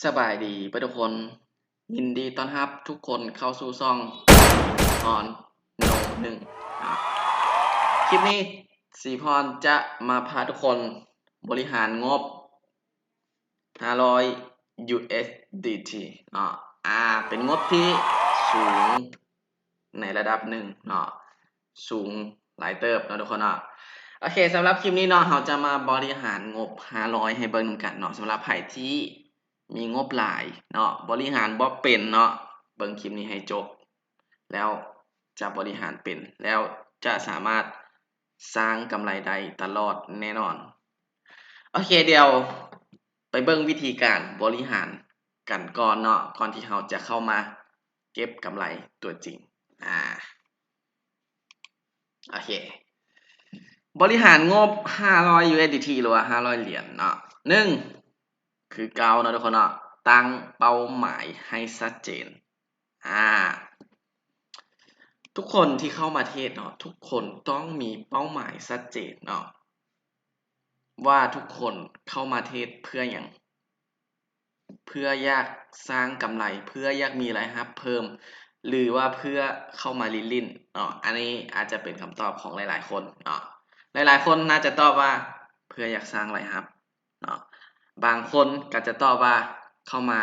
สบายดีเพื่อนทุกคน ยินดีต้อนรับทุกคนเข้าสู่ซ่องพรโนหนึ่งคลิปนี้สีพรจะมาพาทุกคนบริหารงบ 500 USDT เนาะอ่าเป็นงบที่สูงในระดับหนึ่งเนาะสูงหลายเติบเนาะทุกคนเนาะโอเคสำหรับคลิปนี้เนาะเราจะมาบริหารงบ 500 ให้เบิ่งนำกันเนาะสำหรับไผที่ มีงบหลายเนาะบริหารบ่เป็นเนาะเบิ่งคลิปนี้ให้จบ แล้วจะบริหารเป็น แล้วจะสามารถสร้างกำไรได้ตลอดแน่นอน โอเคเดี๋ยวไปเบิ่งวิธีการบริหารกันก่อนเนาะก่อนที่เราจะเข้ามาเก็บกำไรตัวจริงอ่าโอเค บริหารงบ 500 USDT หรือว่า 500 เหรียญเนาะหนึ่ง คือเกาเนาะทุกคนเนาะตั้งเป้าหมายให้ชัดเจนอ่าทุกคนที่เข้ามาเทศเนาะทุกคนต้องมีเป้าหมายชัดเจนเนาะว่าทุกคนเข้ามาเทศเพื่ออย่างเพื่ออยากสร้างกำไร เพื่ออยากมีรายรับเพิ่ม หรือว่าเพื่อเข้ามาลินลินเนาะอันนี้อาจจะเป็นคำตอบของหลาย ๆ คนเนาะหลาย ๆ คนน่าจะตอบว่าเพื่ออยากสร้างรายรับ บางคนก็จะตอบว่าเข้ามา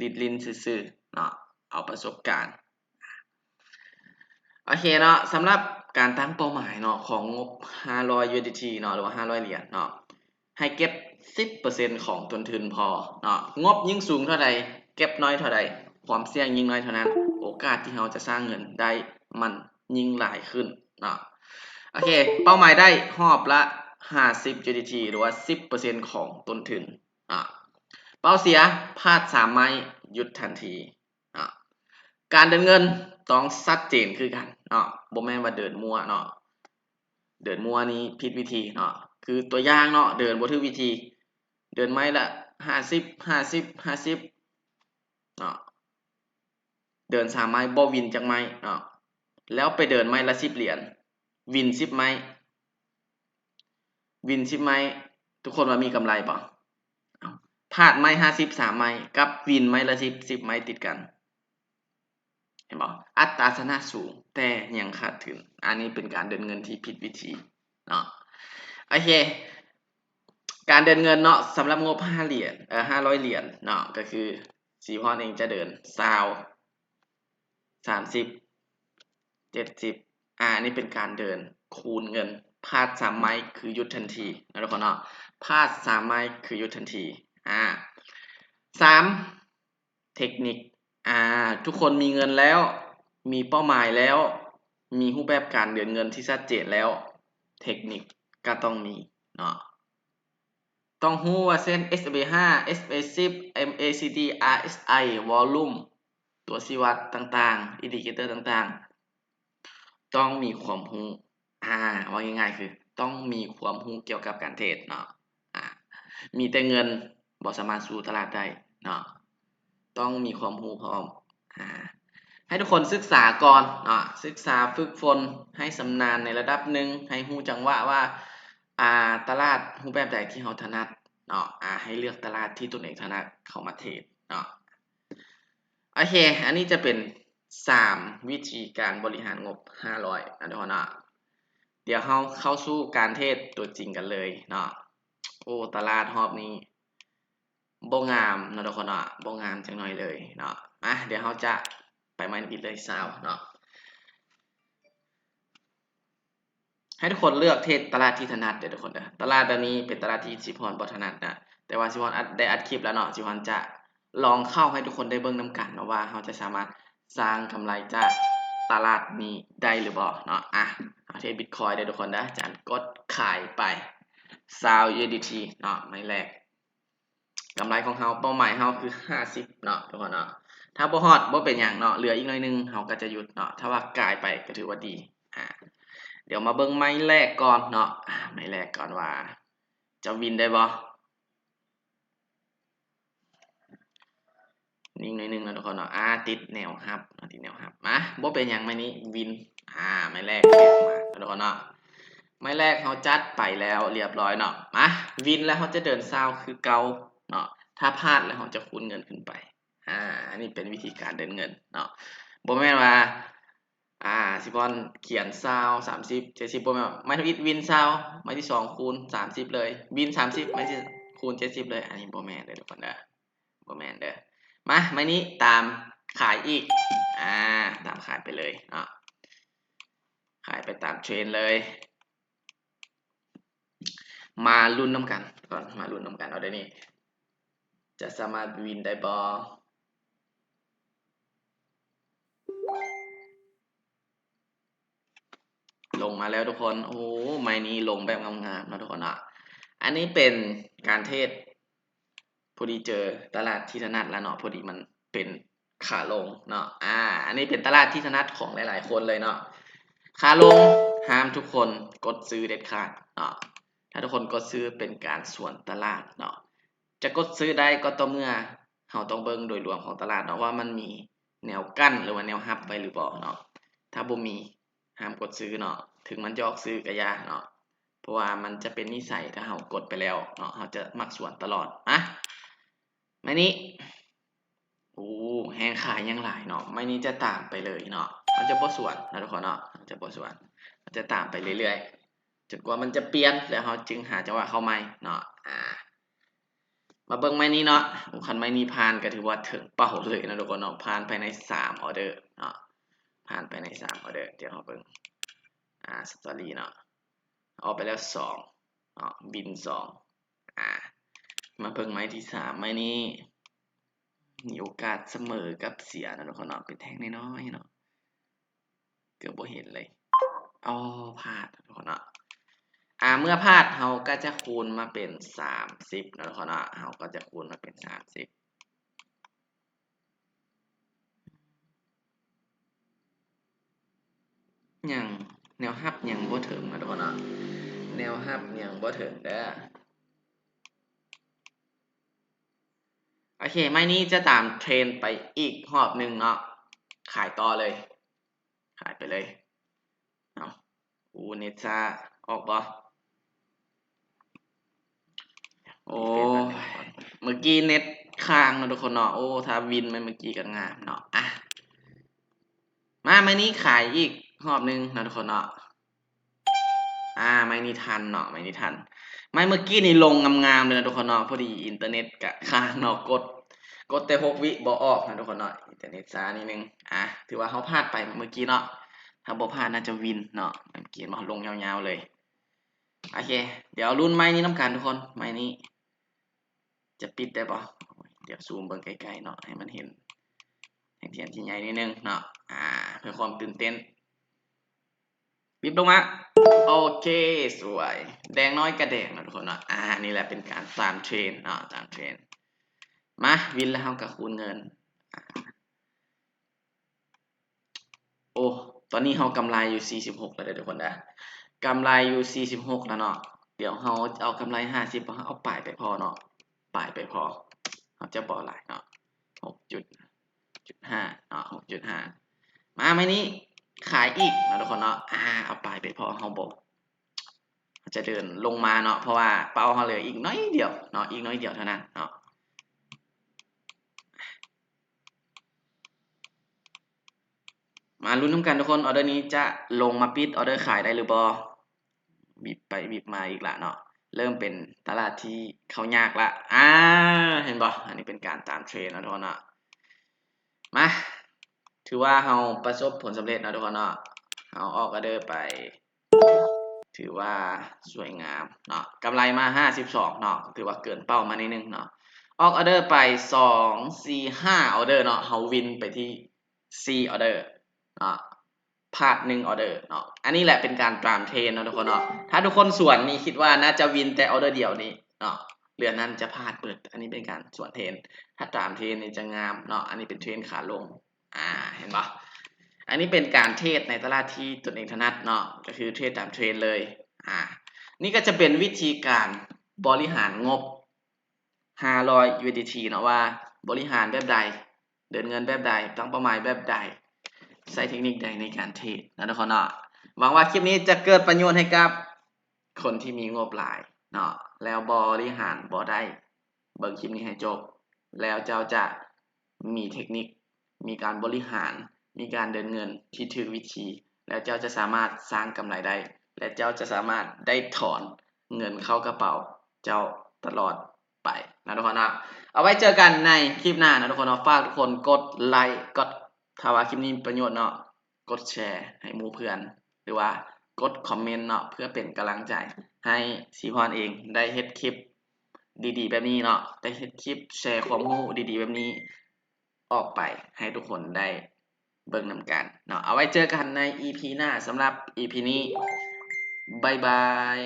ลิดลินซื่อๆเนาะเอาประสบการณ์โอเคเนาะสำหรับการตั้งเป้าหมายเนาะของงบ 500 USDT เนาะหรือว่า 500 เหรียญเนาะให้เก็บ 10%ของต้นทุนพอเนาะงบยิ่งสูงเท่าใด เก็บน้อยเท่าใด ความเสี่ยงยิ่งน้อยเท่านั้น โอกาสที่เราจะสร้างเงินได้มันยิ่งหลายขึ้นเนาะโอเค เป้าหมายได้หอบละ 50 USDT หรือว่า 10%ของต้นทุน อะเป้าเสียพลาดสามไม้หยุดทันทีอะการเดินเงินต้องชัดเจนคือกันเนาะบ่แม่นว่าเดินมัวเนาะเดินมัวนี้ผิดวิธีเนาะคือตัวอย่างเนาะเดินบ่ถูกวิธี เดินไม้ละ50 50 50เนาะเดินสามไม้บ่วินจักไม้เนาะแล้วไปเดินไม้ละ10เหรียญวินสิบไม้ วินสิบไม้ทุกคนว่ามีกำไรปะ พาดไม้ห้าสิบสามไม้กับวินไม้ละสิบสิบไม้ติดกัน เห็นป่ะอัตราชนะสูง แต่ยังขาดทุนอันนี้เป็นการเดินเงินที่ผิดวิธีเนาะโอเค การเดินเงินเนาะสำหรับงบห้าเหรียญเออห้าร้อยเหรียญเนาะก็คือสีพรเองจะเดินซาวสามสิบเจ็ดสิบอ่านี่เป็นการเดินคูณเงินพาดสามไม้คือหยุดทันทีนะทุกคนเนาะพาดสามไม้คือหยุดทันที อ่าสามเทคนิคอ่าทุกคนมีเงินแล้ว มีเป้าหมายแล้ว มีรูปแบบการเดินเงินที่ชัดเจนแล้ว เทคนิคก็ต้องมีเนาะต้องรู้ว่าเส้น SB 5 SB 10 MACD RSI volume ตัวชี้วัดต่างๆ อินดิเคเตอร์ต่างๆ ต้องมีความรู้อ่าว่าง่ายๆคือ ต้องมีความรู้เกี่ยวกับการเทรดเนาะอ่ามีแต่เงิน บ่สามารถสู่ตลาดได้เนาะต้องมีความรู้พร้อมอ่าให้ทุกคนศึกษาก่อนเนาะศึกษาฝึกฝนให้สำนาญในระดับหนึ่งให้รู้จังหวะว่าอ่าตลาดรูปแบบใดที่เราถนัดเนาะอ่าให้เลือกตลาดที่ตนเองถนัดเข้ามาเทรดเนาะโอเค อันนี้จะเป็นสามวิธีการบริหารงบ 500นะทุกคนเนาะเดี๋ยวเราเข้าสู่การเทรดตัวจริงกันเลยเนาะโอ้ตลาดรอบนี้ บงามเนาะทุกคนเนาะบงามจังหน่อยเลยเนาะอะเดี๋ยวเราจะไปไม้ปิดเลยซาวเนาะให้ทุกคนเลือกเทรดตลาดที่ถนัดเดี๋ยวทุกคนเด้อตลาดแบบนี้เป็นตลาดที่สิพรบถนัดนะแต่ว่าสิพรอัดได้อัดคลิปแล้วเนาะสิพรจะลองเข้าให้ทุกคนได้เบิ่งนํกันเนาะว่าเราจะสามารถสร้างกำไรจากตลาดนี้ได้หรือบ่าเนาะอะเอาเทรด Bitcoin เด้อทุกคนนะจันกดขายไป20 USDT เนาะไม้แรก กำไรของเราเป้าหมายเราคือ50เนาะทุกคนเนาะถ้าบ่ฮอดบ่เป็นหยังเนาะเหลืออีกหน่อยนึงเราก็จะหยุดเนาะถ้าว่ากลายไปก็ถือว่าดีอ่าเดี๋ยวมาเบิ่งไม้แรกก่อนเนาะไม้แรกก่อนว่า จะวินได้บ่นิ่งหน่อยนึงนะทุกคนเนาะอ่าติดแนวรับติดแนวรับมาบ่เป็นหยังไม้นี้วินอ่าไม้แรกเรียกมาทุกคนเนาะไม้แรกเราจัดไปแล้วเรียบร้อยเนาะมาวินแล้วเราจะเดินซาคือเกา เนาะถ้าพลาดแล้วเราจะคูณเงินขึ้นไปอ่าอันนี้เป็นวิธีการเดินเงินเนาะบ่แม่นว่าอ่าสิบอลเขียนซาวสามสิบเจ็ดสิบบ่แม่นว่าไม่ทวิตวินซาวไม้ที่สองคูณสามสิบเลยวินสามสิบไม้ที่คูณเจ็ดสิบเลย อันนี้บ่แม่นเด้อทุกคนเด้อบ่แม่นเด้อมาไม้นี้ตามขายอีกอ่าตามขายไปเลยเนาะขายไปตามเทรนเลย มาลุ้นน้ำกันก่อนมาลุ้นน้ำกันเอาได้นี่ จะสามารถวินได้บอลงมาแล้วทุกคน โอ้ไม้นี้ลงแบบงามๆนะทุกคนอะ อันนี้เป็นการเทศ พอดีเจอตลาดที่ถนัดแล้วเนาะ พอดีมันเป็นขาลงเนาะ อ่า อันนี้เป็นตลาดที่ถนัดของหลาย ๆ คนเลยเนาะ ขาลงห้ามทุกคนกดซื้อเด็ดขาดเนาะ ถ้าทุกคนกดซื้อเป็นการส่วนตลาดเนาะ จะกดซื้อได้ก็ต่อเมื่อเราต้องเบิ่งโดยรวมของตลาดเนาะว่ามันมีแนวกั้นหรือว่าแนวฮับไว้หรือเปล่าเนาะถ้าบ่มีห้ามกดซื้อเนาะถึงมันจะออกซื้อก็อยาเนาะเพราะว่ามันจะเป็นนิสัยถ้าเรากดไปแล้วเนาะเราจะมักส่วนตลอดอะไม่นี้โอ้แหงขายยังหลายเนาะไม่นี้จะตามไปเลยเนาะมันจะบ่ส่วนนะทุกคนเนาะมันจะบ่ส่วนมันจะตามไปเรื่อยๆจนกว่ามันจะเปลี่ยนแล้วเราจึงหาจังหวะเข้าใหม่เนาะอ่า มาเบิ่งไม้นี้เนาะคันไม้นี้ผ่านก็ถือว่าถึงเป้าเลยนะทุกคนเนาะผ่านภายในสามออเดอร์เนาะผ่านไปในสามออเดอร์เดี๋ยวเราเบิ่งอ่าสตอรี่เนาะเอาไปแล้วสองเนาะบินสองอ่ามาเบิ่งไม้ที่สามไม้นี้มีโอกาสเสมอกับเสียนะทุกคนเนาะเป็นแท่งน้อยๆเนาะเกือบบ่เห็นเลยอ๋อพลาดนทุกคนเนาะ อ่าเมื่อพลาดเราก็จะคูณมาเป็นสามสิบนะทุกคนเนาะเราก็จะคูณมาเป็นสามสิบยังแนวฮับยังบ่ถึงนะทุกคนเนาะแนวฮับยังบ่ถึงเด้อโอเค ไม้นี้จะตามเทรนไปอีกรอบหนึ่งเนาะ ขายต่อเลย ขายไปเลย เอาอูเนตซ่าออกบ่ โอ้เมื่อกี้เน็ตค้างนะทุกคนเนาะโอ้ถ้าวินไปเมื่อกี้ก็งามเนาะอะมาไม้นี้ขายอีกรอบนึงนะทุกคนเนาะอ่าไม้นี้ทันเนาะไม้นี้ทัน ไม่เมื่อกี้นี่ลงงามๆเลยนะทุกคนเนาะพอดีอินเทอร์เน็ตกะค้างเนาะกด กดแต่หกวิบ่ออกนะทุกคนเนาะอินเทอร์เน็ตช้านิดนึงอะถือว่าเขาพลาดไปเมื่อกี้เนาะถ้าบ่พลาดน่าจะวินเนาะเมื่อกี้มาลงยาวๆเลยโอเค เดี๋ยวรุ่นไม้นี้น้ำกันทุกคนไม้นี้ จะปิดได้ปะเดี๋ยวซูมเบิ่งใกล้ๆเนาะให้มันเห็นแห่งเทียนที่ใหญ่นิดนึงเนาะอ่าเพื่อความตื่นเต้นปิดลงมาโอเคสวย แดงน้อยกระแดงนะทุกคนเนาะอ่านี่แหละเป็นการตามเทรนเนาะตามเทรนมาวินแล้วกับคูณเงินโอ้ตอนนี้เรากำไรอยู่ 46 แล้วเด้อทุกคนนะกำไรอยู่ 46 แล้วเนาะ เดี๋ยวเราเอากำไร 50เอาปลายไปพอเนาะ ปลายไปพอเราจะบอกหลายเนาะ6จุดจุด5เนาะ6.5มาไหมนี้ขายอีกนะทุกคนเนาะอ่าเอาปลายไปพอเราบอกจะเดินลงมาเนาะเพราะว่าเป้าเราเหลืออีกน้อยเดียวเนาะอีกน้อยเดียวเท่านั้นเนาะมาลุ้นน้ำกันทุกคนออเดอร์นี้จะลงมาปิดออเดอร์ขายได้หรือบอบีบไปบีบมาอีกละเนาะ เริ่มเป็นตลาดที่เขายากละอ่าเห็นบออันนี้เป็นการตามเทรนนะทุกคนเนาะมาถือว่าเราประสบผลสำเร็จนะทุกคนเนาะเราออกออเดอร์ไป ถือว่าสวยงามเนาะกำไรมาห้าสิบสองเนาะถือว่าเกินเป้ามานิดนึงเนาะออกออเดอร์ไปสองสี่ห้าออเดอร์เนาะเฮาวินไปที่สี่ออเดอร์เนาะ พลาดหนึ่งออเดอร์เนาะ อันนี้แหละเป็นการตามเทรนเนาะทุกคนเนาะ ถ้าทุกคนส่วนนี้คิดว่าน่าจะวินแต่ออเดอร์เดียวนี้เนาะเรือนนั้นจะพลาดเปิด อันนี้เป็นการส่วนเทรน ถ้าตามเทรนนี่จะงามเนาะ อันนี้เป็นเทรนขาลง อ่า เห็นปะอันนี้เป็นการเทรดในตลาดที่ตนเองถนัดเนาะ ก็คือเทรดตามเทรนเลย อ่า นี่ก็จะเป็นวิธีการบริหารงบ 500 USDT เนาะว่าบริหารแบบใด เดินเงินแบบใด ตั้งเป้าหมายแบบใด ใช้เทคนิคใดในการเทรดนะทุกคนเนาะหวังว่าคลิปนี้จะเกิดประโยชน์ให้กับคนที่มีงบหลายเนาะแล้วบริหารบ่ได้เบิ่งคลิปนี้ให้จบ แล้วเจ้าจะมีเทคนิค มีการบริหาร มีการเดินเงินที่ถูกวิธี แล้วเจ้าจะสามารถสร้างกำไรได้ และเจ้าจะสามารถได้ถอนเงินเข้ากระเป๋าเจ้าตลอดไปนะทุกคนนะเอาไว้เจอกันในคลิปหน้านะทุกคนเนาะฝากทุกคนกดไลค์กด ถ้าว่าคลิปนี้มีประโยชน์เนาะกดแชร์ให้หมู่เพื่อน หรือว่ากดคอมเมนต์เนาะเพื่อเป็นกำลังใจให้สีพรเองได้เฮ็ดคลิปดีๆ แบบนี้เนาะได้เฮ็ดคลิปแชร์ความรู้ดีๆ แบบนี้ออกไปให้ทุกคนได้เบิ่งนำกันเนาะเอาไว้เจอกันใน EP หน้าสำหรับ EP นี้บายบาย